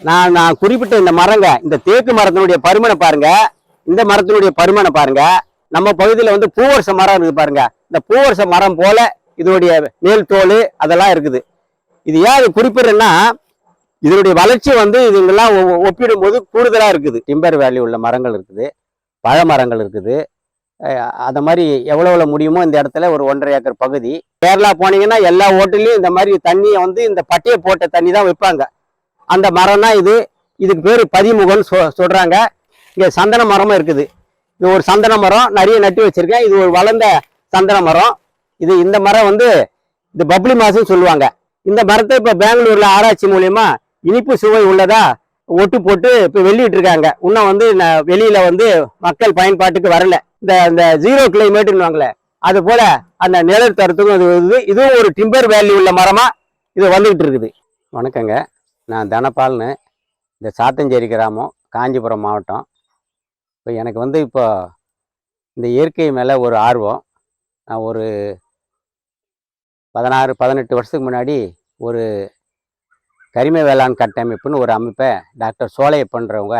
நான் நான் குறிப்பிட்ட இந்த மரங்க இந்த தேக்கு மரத்தினுடைய பருமனை பாருங்க. இந்த மரத்தினுடைய பருமனை பாருங்க. நம்ம பகுதியில் வந்து பூவரச மரம் இருக்குது பாருங்க. இந்த பூவரச மரம் போல இதனுடைய மேல் தோல் அதெல்லாம் இருக்குது. இது ஏன் அது குறிப்பிடுறேன்னா இதனுடைய வளர்ச்சி வந்து இதுங்கெல்லாம் ஒ- ஒப்பிடும்போது கூடுதலாக இருக்குது. டிம்பர் வேலி உள்ள மரங்கள் இருக்குது. பழ மரங்கள் இருக்குது. அந்த மாதிரி எவ்வளோ எவ்வளோ முடியுமோ இந்த இடத்துல ஒரு ஒன்றரை ஏக்கர் பகுதி. கேரளா போனீங்கன்னா எல்லா ஓட்டுலையும் இந்த மாதிரி தண்ணியை வந்து இந்த பட்டையை போட்ட தண்ணி தான் வைப்பாங்க. அந்த மரம் தான் இது இதுக்கு பேர் பதிமுகம்னு சொ சொல்கிறாங்க இங்கே சந்தன மரமும் இருக்குது. இது ஒரு சந்தன மரம் நிறைய நட்டு வச்சுருக்கேன். இது ஒரு வளர்ந்த சந்தன மரம். இது இந்த மரம் வந்து இது பப்ளி மாசுன்னு சொல்லுவாங்க. இந்த மரத்தை இப்போ பெங்களூரில் ஆராய்ச்சி மூலயமா இனிப்பு சுவை உள்ளதா ஒட்டு போட்டு இப்போ வெளியிட்டு இருக்காங்க இன்னும் வந்து ந- வெளியில் வந்து மக்கள் பயன்பாட்டுக்கு வரல. இந்த இந்த ஜீரோ கிளைமேட்டுன்னு அது போல் அந்த நிழல் தரத்துக்கும் இது இது இதுவும் ஒரு டிம்பர் வேல்யூ உள்ள மரமாக இது வந்துகிட்டு இருக்குது வணக்கங்க. நான் தனபால்னு இந்த சாத்தஞ்சேரி கிராமம் காஞ்சிபுரம் மாவட்டம். இப்போ எனக்கு வந்து இப்போ இந்த இயற்கை மேலே ஒரு ஆர்வம். நான் ஒரு பதினாறு பதினெட்டு வருஷத்துக்கு முன்னாடி ஒரு கரிம வேளாண் கட்டமைப்புன்னு ஒரு அமைப்பை டாக்டர் சோலையப்பன்றவங்க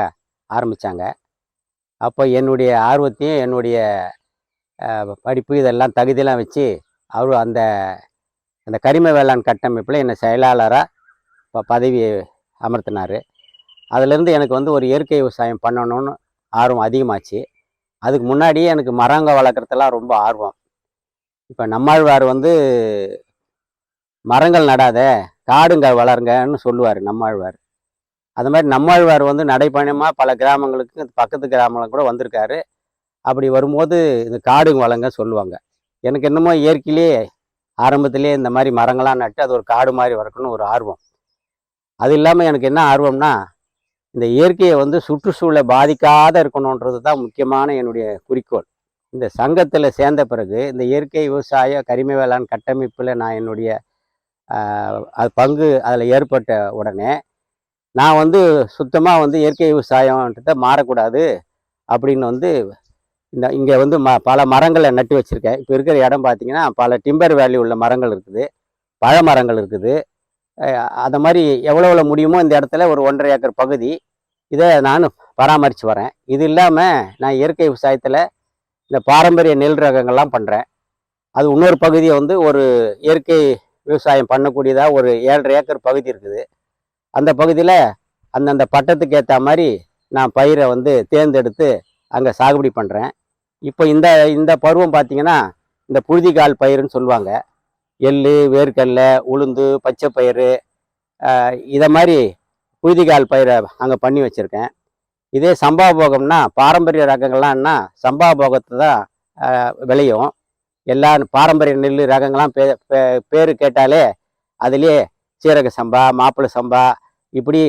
ஆரம்பித்தாங்க அப்போ என்னுடைய ஆர்வத்தையும் என்னுடைய படிப்பு இதெல்லாம் தகுதியெல்லாம் வச்சு அவர் அந்த அந்த கரிம வேளாண் கட்டமைப்பில் என்னை செயலாளராக இப்போ பதவி அமர்த்தினார். அதுலேருந்து எனக்கு வந்து ஒரு இயற்கை விவசாயம் பண்ணணும்னு ஆர்வம் அதிகமாச்சு. அதுக்கு முன்னாடியே எனக்கு மரங்க வளர்க்குறதுலாம் ரொம்ப ஆர்வம். இப்போ நம்மாழ்வார் வந்து மரங்கள் நடாத காடுங்க வளருங்கன்னு சொல்லுவார் நம்மாழ்வார். அது மாதிரி நம்மாழ்வார் வந்து நடைப்பயணமாக பல கிராமங்களுக்கு பக்கத்து கிராமங்களுக்கு கூட வந்திருக்காரு. அப்படி வரும்போது இந்த காடுங்க வளங்க சொல்லுவாங்க. எனக்கு என்னமோ இயற்கையிலே ஆரம்பத்திலே இந்த மாதிரி மரங்களாக நட்டு அது ஒரு காடு மாதிரி வளர்க்கணும்னு ஒரு ஆர்வம். அது இல்லாமல் எனக்கு என்ன ஆர்வம்னா இந்த இயற்கையை வந்து சுற்றுச்சூழலை பாதிக்காத இருக்கணுன்றது தான் முக்கியமான என்னுடைய குறிக்கோள். இந்த சங்கத்தில் சேர்ந்த பிறகு இந்த இயற்கை விவசாய கரிம வேளாண் கட்டமைப்பில் நான் என்னுடைய அது பங்கு அதில் ஏற்பட்ட உடனே நான் வந்து சுத்தமாக வந்து இயற்கை விவசாயம்ன்றத மாறக்கூடாது அப்படின்னு வந்து இந்த இங்கே வந்து ம பல மரங்களை நட்டு வச்சுருக்கேன். இப்போ இருக்கிற இடம் பார்த்தீங்கன்னா பல டிம்பர் வேல்யூ உள்ள மரங்கள் இருக்குது. பழ மரங்கள் இருக்குது. அதை மாதிரி எவ்வளோ எவ்வளோ முடியுமோ இந்த இடத்துல ஒரு ஒன்றரை ஏக்கர் பகுதி. இதை நான் பராமரித்து வரேன். இது இல்லாமல் நான் இயற்கை விவசாயத்தில் இந்த பாரம்பரிய நெல் ரகங்கள்லாம் பண்ணுறேன் அது இன்னொரு பகுதியை வந்து ஒரு இயற்கை விவசாயம் பண்ணக்கூடியதாக ஒரு ஏழரை ஏக்கர் பகுதி இருக்குது. அந்த பகுதியில் அந்தந்த பட்டத்துக்கு ஏற்ற மாதிரி நான் பயிரை வந்து தேர்ந்தெடுத்து அங்கே சாகுபடி பண்ணுறேன் இப்போ இந்த இந்த பருவம் பார்த்தீங்கன்னா இந்த புழுதிகால் பயிருன்னு சொல்லுவாங்க. எள் வேர்க்கடலை உளுந்து பச்சை பயிறு இதை மாதிரி புழுதிகால் பயிரை அங்கே பண்ணி வச்சுருக்கேன். இதே சம்பா போகம்னா பாரம்பரிய ரகங்கள்லாம்னா சம்பா போகத்தை தான் விளையும். எல்லா பாரம்பரிய நெல் ரகங்கள்லாம் பே பே- கேட்டாலே அதுலேயே சீரக சம்பா மாப்பிள்ளை சம்பா இப்படி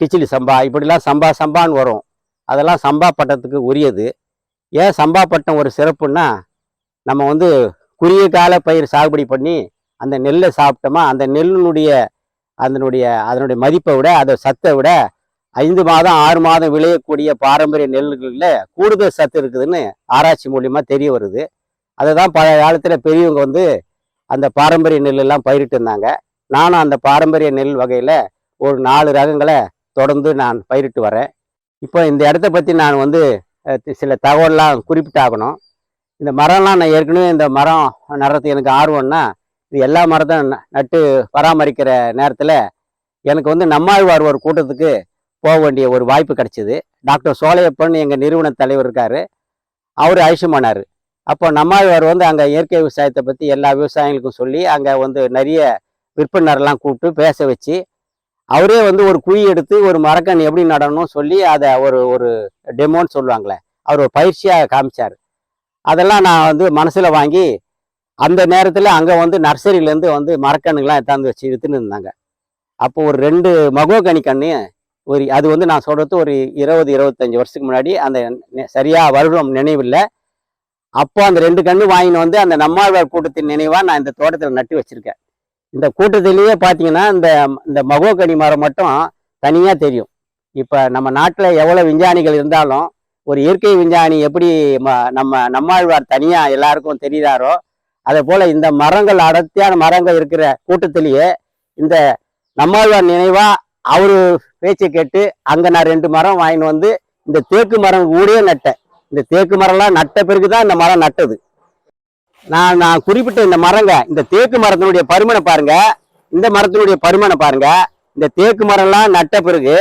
கிச்சிலி சம்பா இப்படிலாம் சம்பா சம்பான்னு வரும். அதெல்லாம் சம்பா பட்டத்துக்கு உரியது. ஏன் சம்பா பட்டம் ஒரு சிறப்புன்னா நம்ம வந்து குறுகிய கால பயிர் சாகுபடி பண்ணி அந்த நெல்லை சாப்பிட்டோமா அந்த நெல்லினுடைய அதனுடைய அதனுடைய மதிப்பை விட அதை சத்தை விட ஐந்து மாதம் ஆறு மாதம் விளையக்கூடிய பாரம்பரிய நெல்லுகளில் கூடுதல் சத்து இருக்குதுன்னு ஆராய்ச்சி மூலியமாக தெரிய வருது. அதை தான் பழைய காலத்தில் பெரியவங்க வந்து அந்த பாரம்பரிய நெல்லெல்லாம் பயிரிட்டு இருந்தாங்க. நானும் அந்த பாரம்பரிய நெல் வகையில் ஒரு நாலு ரகங்களை தொடர்ந்து நான் பயிரிட்டு வரேன். இப்போ இந்த இடத்த பற்றி நான் வந்து சில தகவல்லாம் குறிப்பிட்டாகணும். இந்த மரம்லாம் நான் ஏற்கனவே இந்த மரம் நடுறதுக்கு எனக்கு ஆர்வம்னா இது எல்லா மரத்தையும் ந- நட்டு பராமரிக்கிற நேரத்தில் எனக்கு வந்து நம்மாழ்வார் ஒரு கூட்டத்துக்கு போக வேண்டிய ஒரு வாய்ப்பு கிடைச்சிது. டாக்டர் சோலையப்பன் எங்கள் நிறுவன தலைவர் இருக்கார். அவர் ஆயுஷமானார் அப்போ நம்மாழ்வார் வந்து அங்கே இயற்கை விவசாயத்தை பற்றி எல்லா விவசாயிகளுக்கும் சொல்லி அங்கே வந்து நிறைய விற்பனர்லாம் கூப்பிட்டு பேச வச்சு அவரே வந்து ஒரு குழி எடுத்து ஒரு மரக்கன்று எப்படி நடணும்னு சொல்லி அதை ஒரு ஒரு டெமோன்னு சொல்லுவாங்களே அவர் ஒரு பயிற்சியாக காமிச்சார். அதெல்லாம் நான் வந்து மனசில் வாங்கி அந்த நேரத்தில் அங்கே வந்து நர்சரியிலேருந்து வந்து மரக்கன்றுங்களாம் எத்தாந்து வச்சு விற்றுன்னு இருந்தாங்க. அப்போ ஒரு ரெண்டு மகோகனி கன்று ஒரு அது வந்து நான் சொல்கிறது ஒரு இருபது இருபத்தஞ்சி வருஷத்துக்கு முன்னாடி அந்த நெ- வருடம் நினைவில்லை. அப்போ அந்த ரெண்டு கன்று வாங்கின்னு வந்து அந்த நம்மாழ்வார் கூட்டத்தின் நினைவாக நான் இந்த தோட்டத்தில் நட்டு வச்சுருக்கேன். இந்த கூட்டத்திலேயே பார்த்தீங்கன்னா இந்த இந்த மகோகனி மரம் மட்டும் தனியாக தெரியும். இப்போ நம்ம நாட்டில் எவ்வளோ விஞ்ஞானிகள் இருந்தாலும் ஒரு இயற்கை விஞ்ஞானி எப்படி ம- நம்ம நம்மாழ்வார் தனியாக எல்லாருக்கும் தெரிகிறாரோ அதே போல் இந்த மரங்கள் அடர்த்தியான மரங்கள் இருக்கிற கூட்டத்திலேயே இந்த நம்மாழ்வார் நினைவாக அவரு பேச்சை கேட்டு அங்க நான் ரெண்டு மரம் வாங்கிட்டு வந்து இந்த தேக்கு மரம் கூடயே நட்டேன். இந்த தேக்கு மரம்லாம் நட்ட பிறகுதான் இந்த மரம் நட்டது. நான் நான் குறிப்பிட்ட இந்த மரங்க இந்த தேக்கு மரத்தினுடைய பருமனை பாருங்க இந்த மரத்தினுடைய பருமனை பாருங்க இந்த தேக்கு மரம்லாம் நட்ட பிறகு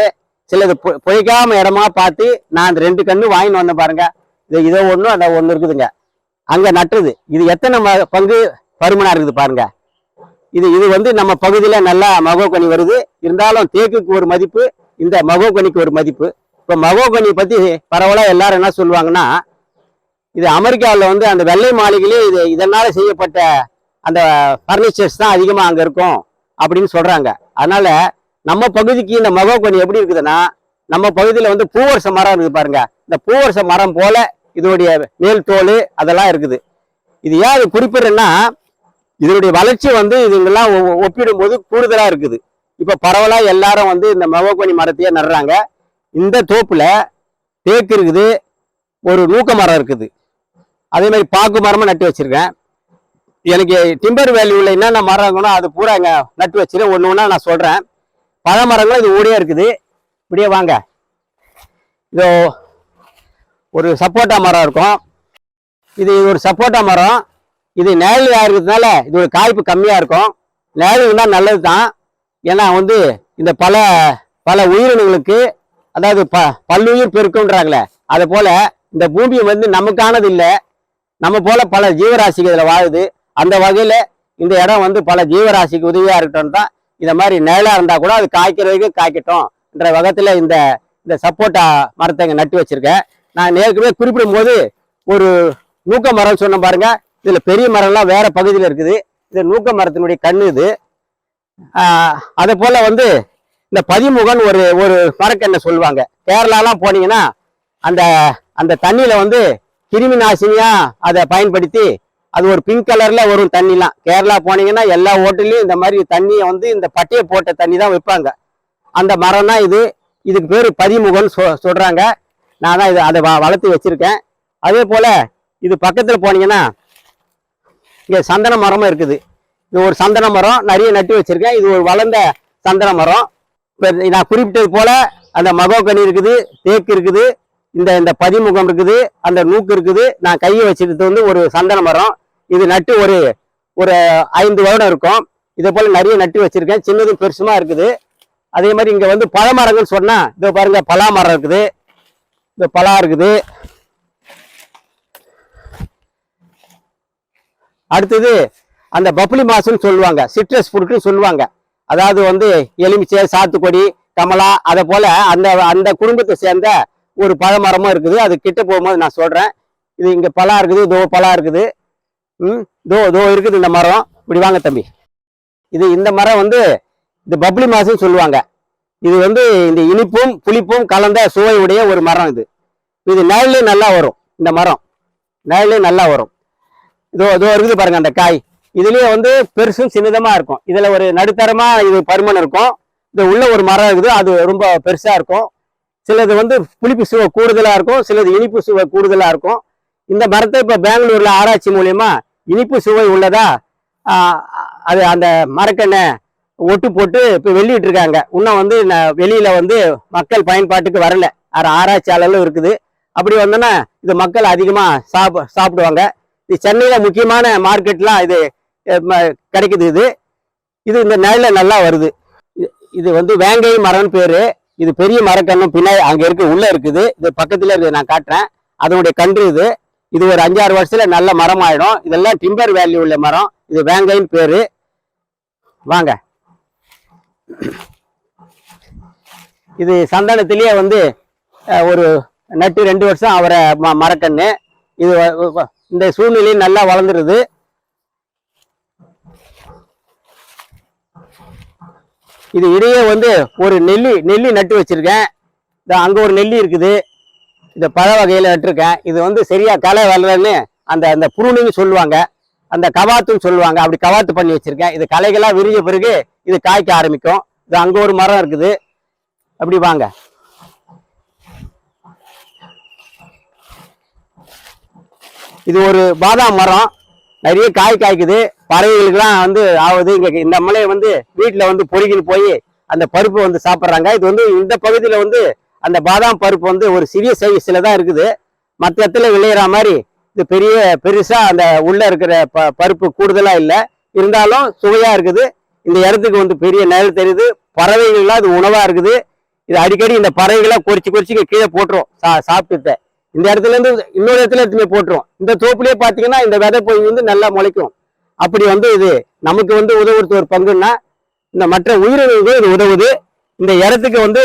சிலது பொ- பொய்க்காம இடமா பார்த்து நான் அந்த ரெண்டு கண்ணு வாங்கின்னு வந்தேன் பாருங்க. இது இதோ ஒன்றும் அந்த ஒன்று இருக்குதுங்க. அங்கே நட்டுறது இது எத்தனை ம- பங்கு பருமனாக இருக்குது பாருங்க. இது இது வந்து நம்ம பகுதியில் நல்லா மகோகனி வருது. இருந்தாலும் தேக்குக்கு ஒரு மதிப்பு இந்த மகோகனிக்கு ஒரு மதிப்பு. இப்போ மகோகனி பற்றி பரவலாக எல்லாரும் என்ன சொல்லுவாங்கன்னா இது அமெரிக்காவில் வந்து அந்த வெள்ளை மாளிகையிலே இது இதனால் செய்யப்பட்ட அந்த ஃபர்னிச்சர்ஸ் தான் அதிகமாக அங்கே இருக்கும் அப்படின்னு சொல்கிறாங்க அதனால் நம்ம பகுதிக்கு இந்த மகோகனி எப்படி இருக்குதுன்னா நம்ம பகுதியில் வந்து பூவரச மரம் இருக்குது பாருங்க. இந்த பூவரச மரம் போல இதோடைய மேல் தோல் அதெல்லாம் இருக்குது. இது ஏன் அது குறிப்பிடுறேன்னா இதனுடைய வளர்ச்சி வந்து இதுங்கெல்லாம் ஒ- ஒப்பிடும்போது கூடுதலாக இருக்குது. இப்போ பரவலாக எல்லாரும் வந்து இந்த மகோகனி மரத்தையே நடுறாங்க. இந்த தோப்பில் தேக்கு இருக்குது ஒரு நூக்க மரம் இருக்குது. அதே மாதிரி பாக்கு மரமும் நட்டு வச்சுருக்கேன். எனக்கு டிம்பர் வேல்யூவில் என்னென்ன மரம் இருக்கணும் அது பூரா இங்கே நட்டு வச்சிருக்கேன் ஒன்று ஒன்றா நான் சொல்கிறேன் பழ மரங்களும் இது ஓடியே இருக்குது. இப்படியே வாங்க. இதோ ஒரு சப்போட்டா மரம் இருக்கும். இது ஒரு சப்போட்டா மரம். இது நிழல் இருக்கிறதுனால இதோட காய்ப்பு கம்மியாக இருக்கும். நிழல் இருந்தால் நல்லது தான் ஏன்னா வந்து இந்த பல பல உயிரினங்களுக்கு அதாவது ப பல்லுயிர் பெருக்கம்ன்றாங்களே அதை போல் இந்த பூமி வந்து நமக்கானது இல்லை. நம்ம போல பல ஜீவராசிகள் இதில் வாழுது. அந்த வகையில் இந்த இடம் வந்து பல ஜீவராசிக்கு உதவியாக இருக்கட்டும் தான் இந்த மாதிரி நிழலாக இருந்தால் கூட அது காய்க்கிற வரைக்கும் காய்க்கட்டும் என்ற வகத்தில் இந்த இந்த சப்போட்டா மரத்தை இங்கே நட்டு வச்சுருக்கேன். நான் ஏற்கனவே குறிப்பிடும் போது ஒரு நூக்க மரம் சொன்ன பாருங்கள் இதில் பெரிய மரம்லாம் வேறு பகுதியில் இருக்குது. இது நூக்க மரத்தினுடைய கண்ணு இது. அதே போல் வந்து இந்த பதிமுகன் ஒரு ஒரு மரக்கண்ணை சொல்லுவாங்க. கேரளாலாம் போனீங்கன்னா அந்த அந்த தண்ணியில் வந்து கிருமி நாசினியாக அதை பயன்படுத்தி அது ஒரு பிங்க் கலர்ல வரும் தண்ணிலாம். கேரளா போனீங்கன்னா எல்லா ஹோட்டல்லையும் இந்த மாதிரி தண்ணியை வந்து இந்த பட்டையை போட்ட தண்ணி தான் வைப்பாங்க அந்த மரம் தான் இது. இதுக்கு பேர் பதிமுகம்னு சொ சொல்கிறாங்க நான் தான் இது அதை வ- வளர்த்து வச்சுருக்கேன். அதே போல் இது பக்கத்தில் போனீங்கன்னா இங்கே சந்தன மரமும் இருக்குது. இது ஒரு சந்தன மரம். நிறைய நட்டு வச்சுருக்கேன். இது ஒரு வளர்ந்த சந்தன மரம். இப்போ நான் குறிப்பிட்டது போல் அந்த மகோகனி இருக்குது தேக்கு இருக்குது இந்த இந்த பதிமுகம் இருக்குது அந்த நூக்கு இருக்குது. நான் கையை வச்சுருக்கிறது வந்து ஒரு சந்தன மரம். இது நட்டு ஒரு ஒரு ஐந்து வருடம் இருக்கும். இதே போல் நிறைய நட்டு வச்சுருக்கேன். சின்னதும் பெருசுமா இருக்குது. அதே மாதிரி இங்கே வந்து பழமரங்கள் சொன்னால் இதோ பாருங்க பலா மரம் இருக்குது. இந்த பலா இருக்குது. அடுத்தது அந்த பப்ளி மாசுன்னு சொல்லுவாங்க சிட்ரஸ் ஃப்ரூட்னு சொல்லுவாங்க. அதாவது வந்து எலுமிச்சை சாத்துக்குடி கமலா அதை போல் அந்த அந்த குடும்பத்தை சேர்ந்த ஒரு பழமரமும் இருக்குது. அது கிட்ட போகும்போது நான் சொல்கிறேன் இது இங்கே பலா இருக்குது இதோ பலா இருக்குது. ம் இதோ இதோ இருக்குது இந்த மரம். இப்படி வாங்க தம்பி. இது இந்த மரம் வந்து இந்த பப்ளி மாசுன்னு சொல்லுவாங்க. இது வந்து இந்த இனிப்பும் புளிப்பும் கலந்த சுவையுடைய ஒரு மரம் இது. இது நிழலே நல்லா வரும் இந்த மரம். நிழலே நல்லா வரும். இதோ இதோ இருக்குது பாருங்க அந்த காய். இதுலயே வந்து பெருசும் சின்னதமா இருக்கும். இதுல ஒரு நடுத்தரமா இது பருமன் இருக்கும். இது உள்ள ஒரு மரம் இருக்குது. அது ரொம்ப பெருசா இருக்கும். சிலது வந்து புளிப்பு சுவை கூடுதலா இருக்கும். சிலது இனிப்பு சுவை கூடுதலா இருக்கும். இந்த மரத்தை இப்ப பெங்களூர்ல ஆராய்ச்சி மூலியமா இனிப்பு சுவை உள்ளதா? அது அந்த மரக்கண்ணை ஒட்டு போட்டு இப்போ வெளியிட்டு இருக்காங்க இன்னும் வந்து வெளியில வந்து மக்கள் பயன்பாட்டுக்கு வரல. அது ஆராய்ச்சியாளர்களும் இருக்குது. அப்படி வந்தோன்னா இது மக்கள் அதிகமாக சாப்ப சாப்பிடுவாங்க. இது சென்னையில் முக்கியமான மார்க்கெட்லாம் இது ம- கிடைக்குது இது. இது இந்த நிழல்ல நல்லா வருது. இது- வந்து வேங்கை மரம்னு பேர். இது பெரிய மரக்கண்ணும் பின்னாடி அங்கே இருக்க உள்ளே இருக்குது. இது பக்கத்தில் இருக்குது நான் காட்டுறேன். அதனுடைய கன்று இது. இது ஒரு அஞ்சாறு வருஷத்தில் நல்ல மரம் ஆயிடும். இதெல்லாம் டிம்பர் வேல்யூ உள்ள மரம். இது வேங்கைன்னு பேர். வாங்க. இது சந்தானத்திலேயே வந்து ஒரு நட்டு ரெண்டு வருஷம் அவரை ம மரக்கன்று இது இந்த சூழ்நிலையும் நல்லா வளர்ந்துருது. இது இடையே வந்து ஒரு நெல்லி நெல்லி நட்டு வச்சிருக்கேன். இந்த ஒரு நெல்லி இருக்குது. இந்த பழ வகையில் நட்டுருக்கேன். இது வந்து சரியாக களை வளரன்னு அந்த அந்த புருணுன்னு சொல்லுவாங்க. அந்த கவாத்துன்னு சொல்லுவாங்க. அப்படி கவாத்து பண்ணி வச்சுருக்கேன். இது களைகளாக விரிஞ்ச பிறகு இது காய்க்க ஆரம்பிக்கும். இது அங்கே ஒரு மரம் இருக்குது. அப்படி வாங்க. இது ஒரு பாதாம் மரம். நிறைய காய் காய்க்குது. பறவைகளுக்கெல்லாம் வந்து ஆகுது. இங்கே இந்த மலையை வந்து வீட்டில் வந்து பொறுக்கின்னு போய் அந்த பருப்பு வந்து சாப்பிட்றாங்க. இது வந்து இந்த பகுதியில் வந்து அந்த பாதாம் பருப்பு வந்து ஒரு சிறிய சைஸில் தான் இருக்குது. மற்ற இடத்துல விளையிற மாதிரி இது பெரிய பெருசாக அந்த உள்ளே இருக்கிற ப பருப்பு கூடுதலாக இல்லை. இருந்தாலும் சுவையாக இருக்குது. இந்த இடத்துக்கு வந்து பெரிய நிழல் தெரியுது. பறவைகள்லாம் இது உணவாக இருக்குது. இது அடிக்கடி இந்த பறவைகளாக கொறிச்சு கொறிச்சு கீழே போட்டுரும். சா சாப்பிட்டுட்டு. இந்த இடத்துல இருந்து இன்னொரு இடத்துல எடுத்துமே போட்டுரும். இந்த தோப்புலேயே பார்த்தீங்கன்னா இந்த விதை போய் வந்து நல்லா முளைக்கும். அப்படி வந்து இது நமக்கு வந்து உதவுறது ஒரு பங்குன்னா இந்த மற்ற உயிரினங்களும் இது உதவுது. இந்த இடத்துக்கு வந்து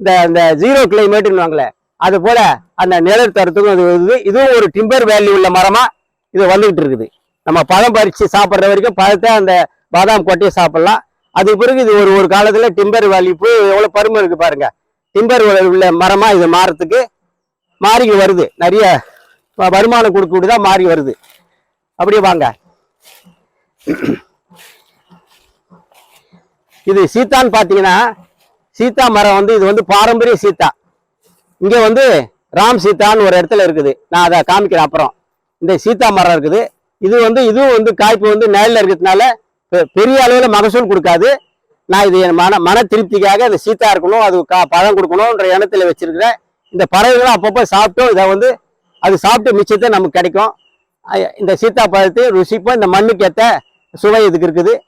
இந்த இந்த ஜீரோ கிளைமேட்னுவாங்களே அது போல அந்த நிழல் தரத்துக்கும் இது வருது. இதுவும் ஒரு டிம்பர் வேல்யூ உள்ள மரமா இது வந்துகிட்டு இருக்குது. நம்ம பழம் பறித்து சாப்பிட்ற வரைக்கும் பழத்தை அந்த பாதாம் கொட்டையை சாப்பிடலாம். அது பிறகு இது ஒரு ஒரு காலத்தில் டிம்பர் வேல்யூ போய் எவ்வளோ பருமை இருக்குது பாருங்க. டிம்பர் உள்ள மரமாக இது மாறத்துக்கு மாறி வருது. நிறைய வருமானம் வருமானம் தான் மாறி வருது. அப்படியே வாங்க. இது சீத்தான்னு பார்த்தீங்கன்னா சீத்தா மரம் வந்து இது வந்து பாரம்பரிய சீத்தா. இங்கே வந்து ராம் சீதான்னு ஒரு இடத்துல இருக்குது. நான் அதை காமிக்கிறேன் அப்புறம். இந்த சீத்தா மரம் இருக்குது. இது வந்து இதுவும் வந்து காய்ப்பு வந்து நிழலில் இருக்கிறதுனால பெ- பெரிய அளவில் மகசூல் கொடுக்காது. நான் இது என் மன மன திருப்திக்காக இந்த சீத்தா இருக்கணும் அது கா பழம் கொடுக்கணுன்ற எண்ணத்தில் வச்சுருக்கிறேன். இந்த பறவைகளும் அப்பப்போ சாப்பிட்டோம் இதை வந்து அது சாப்பிட்டு மிச்சத்தை நமக்கு கிடைக்கும். இந்த சீத்தா பழத்தை ருசிப்போம். இந்த மண்ணுக்கு ஏற்ற சுவை இதுக்கு இருக்குது.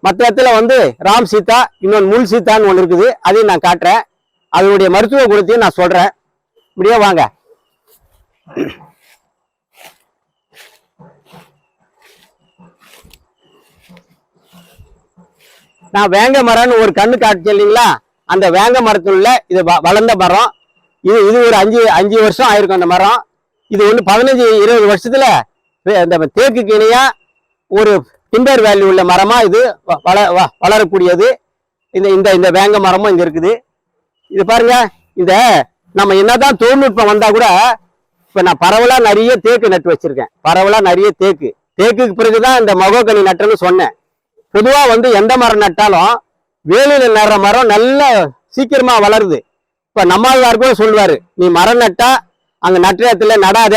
மற்ற இடத்துல வந்து ராம் சீதா இன்னொன்று முள் சீதான்னு ஒன்று இருக்குது. அதையும் நான் காட்டுறேன். அதனுடைய மருத்துவ குணத்தையும் நான் சொல்கிறேன் இப்படியே வாங்க. நான் வேங்க மரம்னு ஒரு கண்ணு காட்டு இல்லைங்களா? அந்த வேங்க மரத்துள்ள இது வ- வளர்ந்த மரம். இது இது ஒரு அஞ்சு அஞ்சு வருஷம் ஆயிருக்கும் அந்த மரம். இது ஒன்று பதினஞ்சு இருபது வருஷத்துல அந்த இந்த தேக்குக்கு இணையா ஒரு டிம்பர் வேல்யூ உள்ள மரமா இது வ- வள வ- வளரக்கூடியது. இந்த இந்த இந்த வேங்க மரமும் இங்க இருக்குது. இது பாருங்க இந்த நம்ம என்னதான் தொழில்நுட்பம் வந்தா கூட இப்ப நான் பரவலா நிறைய தேக்கு நட்டு வச்சிருக்கேன். பரவலா நிறைய தேக்கு. தேக்குக்கு பிறகுதான் இந்த மகோகனி நட்டுன்னு சொன்னேன். பொதுவா வந்து எந்த மரம் நட்டாலும் வேலியில நடுற மரம் நல்ல சீக்கிரமா வளருது. இப்ப நம்மாழ்வார் கூட சொல்லுவாரு நீ மரம் நட்டா அங்க நட்டுற இடத்துல நடாத.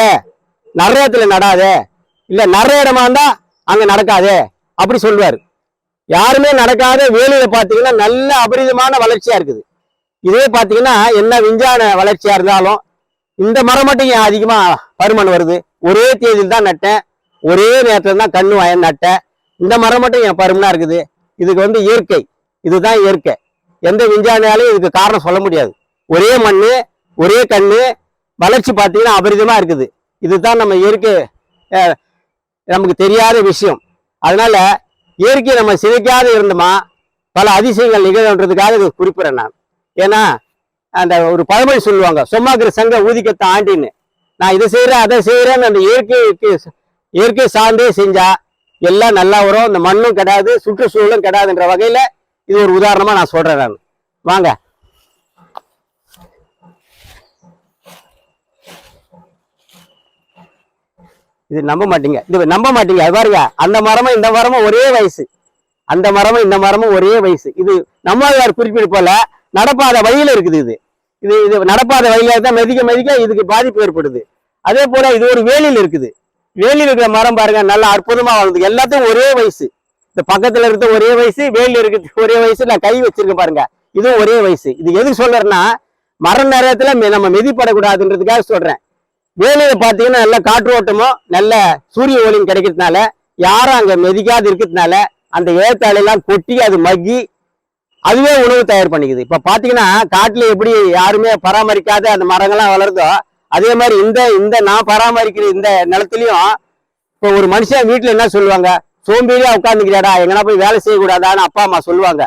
நடுற இடத்துல நடாத. இல்ல நடுற இடமா இருந்தா அங்க நடக்காதே அப்படி சொல்லுவார். யாருமே நடக்காத வேலையில் பாத்தீங்கன்னா நல்ல அபரிதமான வளர்ச்சியா இருக்குது. இதே பாத்தீங்கன்னா என்ன விஞ்ஞான வளர்ச்சியா இருந்தாலும் இந்த மரம் மட்டும் ஏன் அதிகமா பருமன் வருது? ஒரே தேதியில் தான் நட்டேன். ஒரே நேரத்துல தான் கண்ணு வயன் நட்டேன். இந்த மரம் மட்டும் என் பருமனா இருக்குது? இதுக்கு வந்து இயற்கை. இதுதான் இயற்கை. எந்த விஞ்ஞானியாலையும் இதுக்கு காரணம் சொல்ல முடியாது. ஒரே மண்ணு ஒரே கண்ணு வளர்ச்சி பார்த்தீங்கன்னா அபரிதமாக இருக்குது. இதுதான் நம்ம இயற்கை நமக்கு தெரியாத விஷயம். அதனால இயற்கையை நம்ம சிதைக்காத இருந்தோமா பல அதிசயங்கள் நிகழன்றதுக்காக இது குறிப்பிடுறேன் நான். ஏன்னா அந்த ஒரு பழமொழி சொல்லுவாங்க சொம்மாக்கிற சங்க ஊதிக்கத்த ஆண்டின்னு. நான் இதை செய்கிறேன் அதை செய்கிறேன்னு அந்த இயற்கைக்கு இயற்கை சார்ந்தே செஞ்சா எல்லாம் நல்லா வரும். இந்த மண்ணும் கிடையாது சுற்றுச்சூழலும் கிடையாதுன்ற வகையில் இது ஒரு உதாரணமாக நான் சொல்கிறேன் நான். வாங்க. இது நம்ப மாட்டீங்க. இது நம்ப மாட்டீங்க. அது பாருங்க. அந்த மரமும் இந்த மரமும் ஒரே வயசு. அந்த மரமும் இந்த மரமும் ஒரே வயசு. இது நம்மாழ்வார் குறிப்பிடு போல நடப்பாத வழியில இருக்குது இது. இது இது நடப்பாத வழியாக தான் மெதிக்க மெதிக்க இதுக்கு பாதிப்பு ஏற்படுது. அதே போல இது ஒரு வேலியில் இருக்குது. வேலியில் இருக்கிற மரம் பாருங்க நல்லா அற்புதமா வளருது எல்லாத்தையும் ஒரே வயசு. இந்த பக்கத்துல இருக்கிற ஒரே வயசு வேலியில் இருக்கிறது ஒரே வயசு நான் கை வச்சிருக்கேன் பாருங்க. இதுவும் ஒரே வயசு. இது எதுக்கு சொல்றேன்னா மரம் நேரத்துல நம்ம மிதிப்படக்கூடாதுன்றதுக்காக சொல்றேன். வேலையை பார்த்தீங்கன்னா நல்ல காற்றோட்டமும் நல்ல சூரிய ஒளியும் கிடைக்கிறதுனால யாரும் அங்கே மெதிக்காது இருக்கிறதுனால அந்த ஏத்தாளெல்லாம் கொட்டி அது மக்கி அதுவே உணவு தயார் பண்ணிக்குது. இப்போ பார்த்தீங்கன்னா காட்டில் எப்படி யாருமே பராமரிக்காத அந்த மரங்கள்லாம் வளருதோ அதே மாதிரி இந்த இந்த நான் பராமரிக்கிற இந்த நிலத்துலையும் இப்போ ஒரு மனுஷன் வீட்டில் என்ன சொல்லுவாங்க? சோம்பேறியா உட்காந்துக்கிறாடா எங்கன்னா போய் வேலை செய்யக்கூடாதான்னு அப்பா அம்மா சொல்லுவாங்க.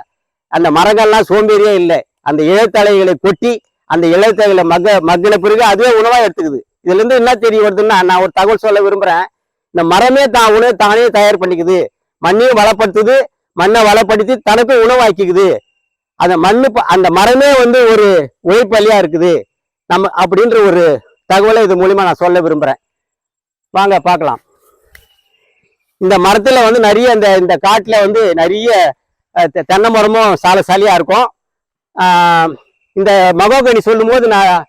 அந்த மரங்கள்லாம் சோம்பேறியே இல்லை. அந்த இழத்தலைகளை கொட்டி அந்த இழத்தலைகளை மக மக்கின பிறகு அதுவே உணவாக எடுத்துக்குது. இதுல இருந்து என்ன தெரிய வருதுன்னா நான் ஒரு தகவல் சொல்ல விரும்புறேன். இந்த மரமே தான் உணவு தானே தயார் பண்ணிக்குது. மண்ணையும் வளப்படுத்துது மண்ணை வளப்படுத்தி தனக்கும் உணவாக்கிக்குது. அந்த மண்ணு அந்த மரமே வந்து ஒரு உழைப்பள்ளியா இருக்குது. நம்ம அப்படின்ற ஒரு தகவலை இது மூலியமா நான் சொல்ல விரும்புறேன். வாங்க பார்க்கலாம். இந்த மரத்துல வந்து நிறைய இந்த இந்த காட்டுல வந்து நிறைய தெ- தென்னை மரமும் சால சாலியா இருக்கும். இந்த மகோகனி சொல்லும் போது நான்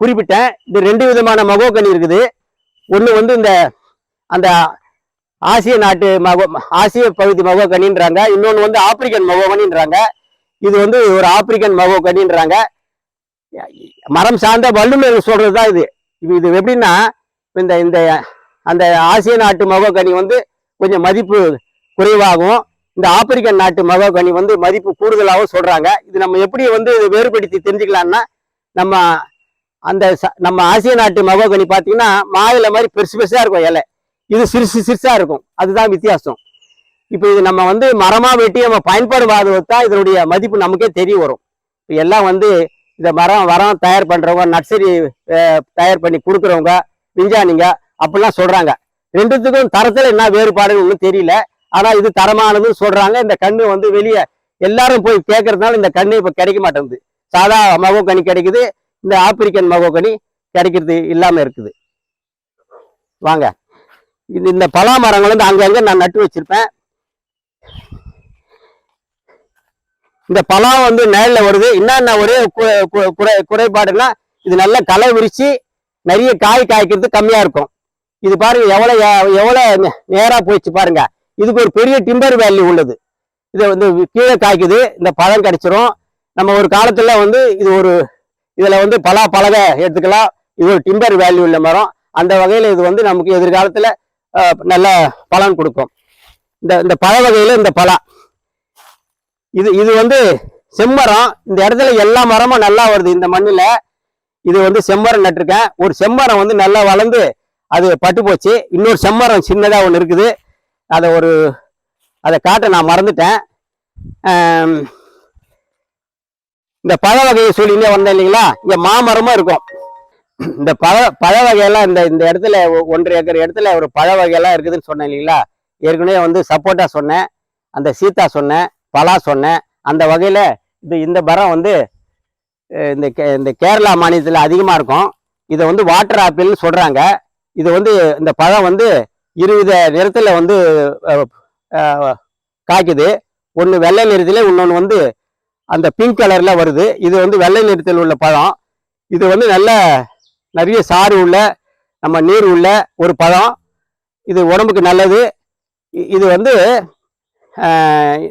குறிப்பிட்டேன் இது ரெண்டு விதமான மகோக்கனி இருக்குது. ஒன்று வந்து இந்த அந்த ஆசிய நாட்டு மகோ ஆசிய பகுதி மகோக்கனின்றாங்க இன்னொன்று வந்து ஆப்பிரிக்கன் மகோகனின்றாங்க. இது வந்து ஒரு ஆப்பிரிக்கன் மகோகனின்றாங்க. மரம் சார்ந்த வல்லுநர்கள் சொல்றதுதான் இது. இது இது எப்படின்னா இந்த இந்த அந்த ஆசிய நாட்டு மகோகனி வந்து கொஞ்சம் மதிப்பு குறைவாகவும் இந்த ஆப்பிரிக்கன் நாட்டு மகோகனி வந்து மதிப்பு கூடுதலாகவும் சொல்கிறாங்க இது நம்ம எப்படி வந்து வேறுபடுத்தி தெரிஞ்சுக்கலாம்னா நம்ம அந்த ச- நம்ம ஆசிய நாட்டு மகோகனி பார்த்தீங்கன்னா மாயில மாதிரி பெருசு பெருசாக இருக்கும் இலை. இது சிறுசு சிறுசாக இருக்கும். அதுதான் வித்தியாசம். இப்போ இது நம்ம வந்து மரமாக வெட்டி நம்ம பயன்பாடு தான் இதனுடைய மதிப்பு நமக்கே தெரிய வரும். இப்போ எல்லாம் வந்து இந்த மரம் மரம் தயார் பண்ணுறவங்க நர்சரி தயார் பண்ணி கொடுக்குறவங்க விஞ்ஞானிங்க அப்படிலாம் சொல்கிறாங்க ரெண்டுத்துக்கும் தரத்தில் என்ன வேறுபாடுன்னு ஒன்றும் தெரியல. ஆனால் இது தரமானதுன்னு சொல்கிறாங்க இந்த கண்ணு வந்து வெளியே எல்லாரும் போய் கேட்கறதுனால இந்த கண்ணு இப்போ கிடைக்க மாட்டேங்குது. சாதா மகோகனி கிடைக்குது. இந்த ஆப்பிரிக்கன் மகோகனி கிடைக்கிறது இல்லாமல் இருக்குது. வாங்க. இந்த இந்த பலா மரங்கள் வந்து அங்கங்கே நான் நட்டு வச்சுருப்பேன். இந்த பழம் வந்து நேரில் வருது. என்னென்ன ஒரே குறை குறைபாடுன்னா இது நல்லா களை விரித்து நிறைய காய் காய்க்கிறது கம்மியாக இருக்கும். இது பாருங்க எவ்வளோ எவ்வளோ நேராக நே- போயிடுச்சு பாருங்க. இதுக்கு ஒரு பெரிய டிம்பர் வேல்யூ உள்ளது. இது வந்து கீழே காய்க்குது. இந்த பழம் கிடைச்சிரும். நம்ம ஒரு காலத்தில் வந்து இது ஒரு இதுல வந்து பலா பலகை எடுத்துக்கலாம். இது ஒரு டிம்பர் வேல்யூ உள்ள மரம். அந்த வகையில இது வந்து நமக்கு எதிர்காலத்துல நல்ல பலன் கொடுக்கும். இந்த இந்த பழ வகையில இந்த பலா. இது இது வந்து செம்மரம். இந்த இடத்துல எல்லா மரமும் நல்லா வருது. இந்த மண்ணில் இது வந்து செம்மரம் நட்டிருக்கேன். ஒரு செம்மரம் வந்து நல்லா வளர்ந்து அது பட்டு போச்சு. இன்னொரு செம்மரம் சின்னதாக ஒன்று இருக்குது. அதை ஒரு அதை காட்ட நான் மறந்துட்டேன். இந்த பழ வகையை சொல்லினே வந்தேன் இல்லைங்களா? இங்க மாமரமும் இருக்கும். இந்த பழ பழ வகையெல்லாம் இந்த இந்த இடத்துல ஒன்றரை ஏக்கர் இடத்துல ஒரு பழ வகையெல்லாம் இருக்குதுன்னு சொன்னேன் இல்லைங்களா? ஏற்கனவே வந்து சப்போட்டா சொன்னேன் அந்த சீத்தா சொன்னேன் பலா சொன்னேன். அந்த வகையில இது இந்த மரம் வந்து இந்த கே- இந்த கேரளா மாநிலத்தில் அதிகமாக இருக்கும். இதை வந்து வாட்டர் ஆப்பிள்னு சொல்கிறாங்க இது வந்து இந்த பழம் வந்து இருவித நிறத்தில் வந்து காய்க்குது. ஒன்று வெள்ளை நிறத்திலே இன்னொன்று வந்து அந்த பிங்க் கலரில் வருது. இது வந்து வெள்ளை நிறத்தில் உள்ள பழம். இது வந்து நல்ல நிறைய சாறு உள்ள நம்ம நீர் உள்ள ஒரு பழம். இது உடம்புக்கு நல்லது. இது வந்து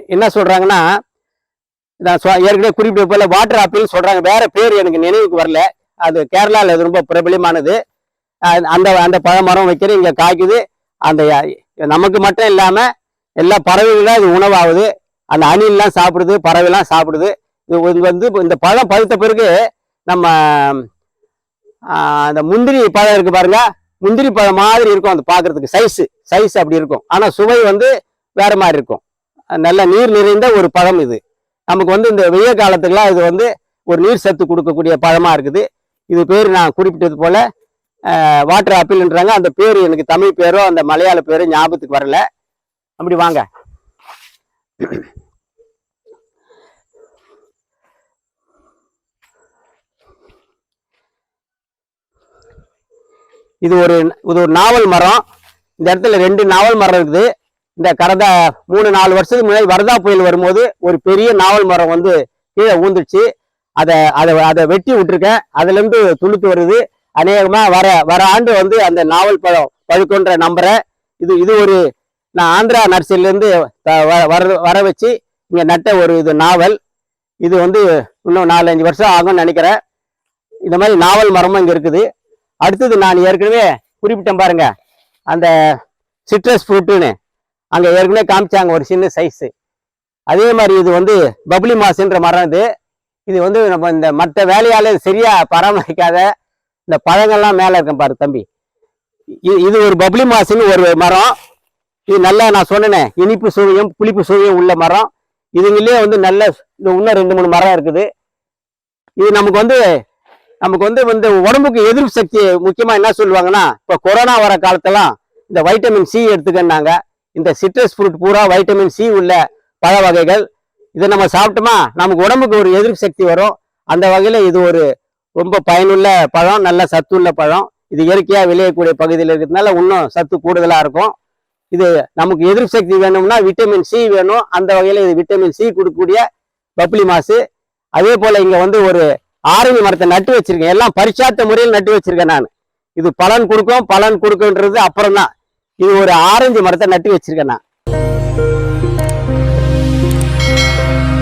என்ன சொல்கிறாங்கன்னா நான் சொ- ஏற்கனவே குறிப்பிட்ட போல வாட்டர் ஆப்பிள்னு சொல்கிறாங்க வேறு பேர் எனக்கு நினைவுக்கு வரல. அது கேரளாவில் அது ரொம்ப பிரபலமானது. அந்த அந்த பழமரம் வைக்கிறது இங்கே காய்க்குது. அந்த நமக்கு மட்டும் இல்லாமல் எல்லா பறவைகளும் அது உணவாகுது. அந்த அணிலெலாம் சாப்பிடுது பறவைலாம் சாப்பிடுது. இது வந்து- இந்த பழம் பழுத்த பிறகு நம்ம அந்த முந்திரி பழம் இருக்கு பாருங்க. முந்திரி பழம் மாதிரி இருக்கும் அது பார்க்குறதுக்கு சைஸு சைஸ் அப்படி இருக்கும். ஆனால் சுவை வந்து வேறு மாதிரி இருக்கும். நல்ல நீர் நிறைந்த ஒரு பழம் இது. நமக்கு வந்து இந்த வெய்ய காலத்துக்குலாம் இது வந்து ஒரு நீர் சத்து கொடுக்கக்கூடிய பழமாக இருக்குது. இது பேர் நான் குறிப்பிட்டது போல் வாட்டர் ஆப்பிள்ன்றாங்க அந்த பேர் எனக்கு தமிழ் பேரோ அந்த மலையாள பேரோ ஞாபகத்துக்கு வரல. அப்படி வாங்க. இது ஒரு இது ஒரு நாவல் மரம். இந்த இடத்துல ரெண்டு நாவல் மரம் இருக்குது. இந்த கடந்த மூணு நாலு வருஷத்துக்கு முன்னாடி வரதா புயல் வரும்போது ஒரு பெரிய நாவல் மரம் வந்து கீழே ஊந்துச்சு. அதை அதை அதை வெட்டி விட்டுருக்கேன். அதுலேருந்து துளுத்து வருது. அநேகமாக வர வர ஆண்டு வந்து அந்த நாவல் பழம் பழுக்கன்ற நம்புறேன். இது இது ஒரு நான் ஆந்திரா நர்சரிலேருந்து த- வ- வர வர வச்சு இங்கே நட்ட ஒரு இது நாவல். இது வந்து இன்னும் நாலஞ்சு வருஷம் ஆகும்னு நினைக்கிறேன். இந்த மாதிரி நாவல் மரமும் இங்கே இருக்குது. அடுத்தது நான் ஏற்கனவே குறிப்பிட்டேன் பாருங்க அந்த சிட்ரஸ் ஃப்ரூட்டுன்னு அங்கே ஏற்கனவே காமிச்சாங்க ஒரு சின்ன சைஸு அதே மாதிரி இது வந்து பப்ளி மாசுன்ற மரம் இது. இது வந்து நம்ம இந்த மற்ற வேலையால் சரியாக பராமரிக்காத இந்த பழங்கள்லாம் மேலே இருக்கும் பாரு தம்பி. இது ஒரு பப்ளி மாசுன்னு ஒரு மரம். இது நல்லா நான் சொன்னேனே இனிப்பு சுவையும் புளிப்பு சுவையும் உள்ள மரம். இதுங்களே வந்து நல்ல இன்னும் ரெண்டு மூணு மரம் இருக்குது. இது நமக்கு வந்து நமக்கு வந்து இந்த உடம்புக்கு எதிர்ப்பு சக்தி முக்கியமாக என்ன சொல்லுவாங்கன்னா இப்போ கொரோனா வர காலத்தெல்லாம் இந்த வைட்டமின் சி எடுத்துக்கன்னாங்க. இந்த சிட்ரஸ் ஃப்ரூட் பூரா வைட்டமின் சி உள்ள பழ வகைகள். இதை நம்ம சாப்பிட்டோமா நமக்கு உடம்புக்கு ஒரு எதிர்ப்பு சக்தி வரும். அந்த வகையில் இது ஒரு ரொம்ப பயனுள்ள பழம் நல்ல சத்துள்ள பழம். இது இயற்கையாக விளையக்கூடிய பகுதியில் இருக்கிறதுனால இன்னும் சத்து கூடுதலாக இருக்கும். இது நமக்கு எதிர்ப்பு சக்தி வேணும்னா விட்டமின் சி வேணும். அந்த வகையில் இது விட்டமின் சி கொடுக்கக்கூடிய பப்ளி மாசு. அதே போல் இங்கே வந்து ஒரு ஆரஞ்சு மரத்தை நட்டு வச்சிருக்கேன். எல்லாம் பரிச்சாத்த முறையில் நட்டு வச்சிருக்கேன் நான். இது பலன் கொடுக்கும் பலன் கொடுக்குன்றது அப்புறம் தான் இது ஒரு ஆரஞ்சு மரத்தை நட்டு வச்சிருக்கேன் நான்.